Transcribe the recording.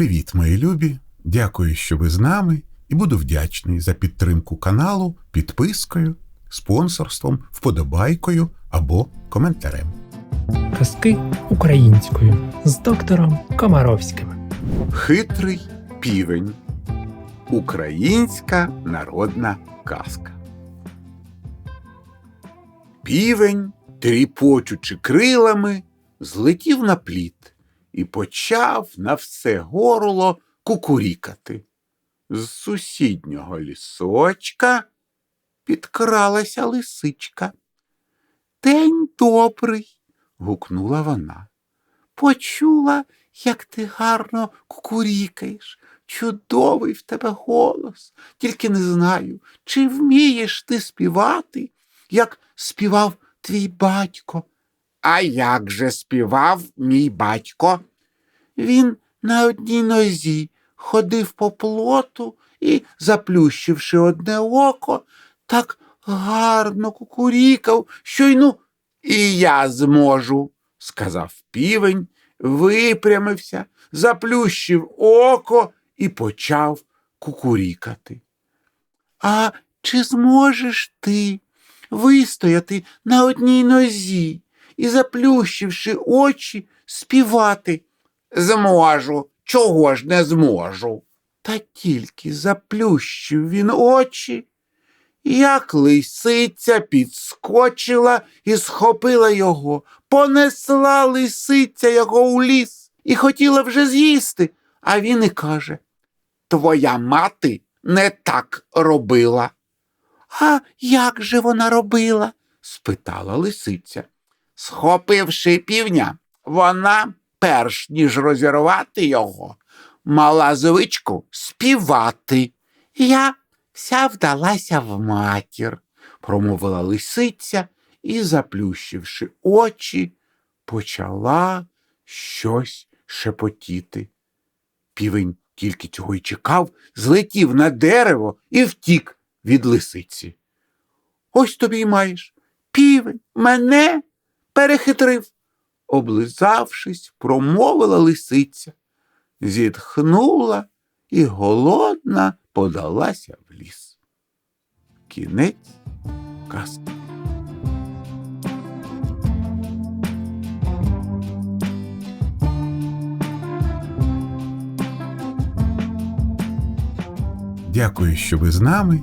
Привіт, мої любі! Дякую, що ви з нами, і буду вдячний за підтримку каналу підпискою, спонсорством, вподобайкою або коментарем. Казки українською з доктором Комаровським. Хитрий півень. Українська народна казка. Півень, тріпочучи крилами, злетів на пліт і почав на все горло кукурікати. З сусіднього лісочка підкралася лисичка. День добрий. гукнула вона. Почула, як ти гарно кукурікаєш. Чудовий в тебе голос. Тільки не знаю, чи вмієш ти співати, як співав твій батько. А як же співав мій батько? Він на одній нозі ходив по плоту і, заплющивши одне око, так гарно кукурікав, що й ну і я зможу, сказав півень, випрямився, заплющив око і почав кукурікати. А чи зможеш ти вистояти на одній нозі і, заплющивши очі, співати? Зможу, чого ж не зможу? Та тільки заплющив він очі, як лисиця підскочила і схопила його, понесла лисиця його у ліс і хотіла вже з'їсти, а він і каже Твоя мати не так робила. А як же вона робила? спитала лисиця. Схопивши півня, вона, перш ніж розірвати його, мала звичку співати. Я вся вдалася в матір, промовила лисиця і, заплющивши очі, почала щось шепотіти. Півень тільки цього й чекав, злетів на дерево і втік від лисиці. Ось тобі й маєш. Півень мене перехитрив. Облизавшись, промовила лисиця, зітхнула і голодна подалася в ліс. Кінець казки. Дякую, що ви з нами,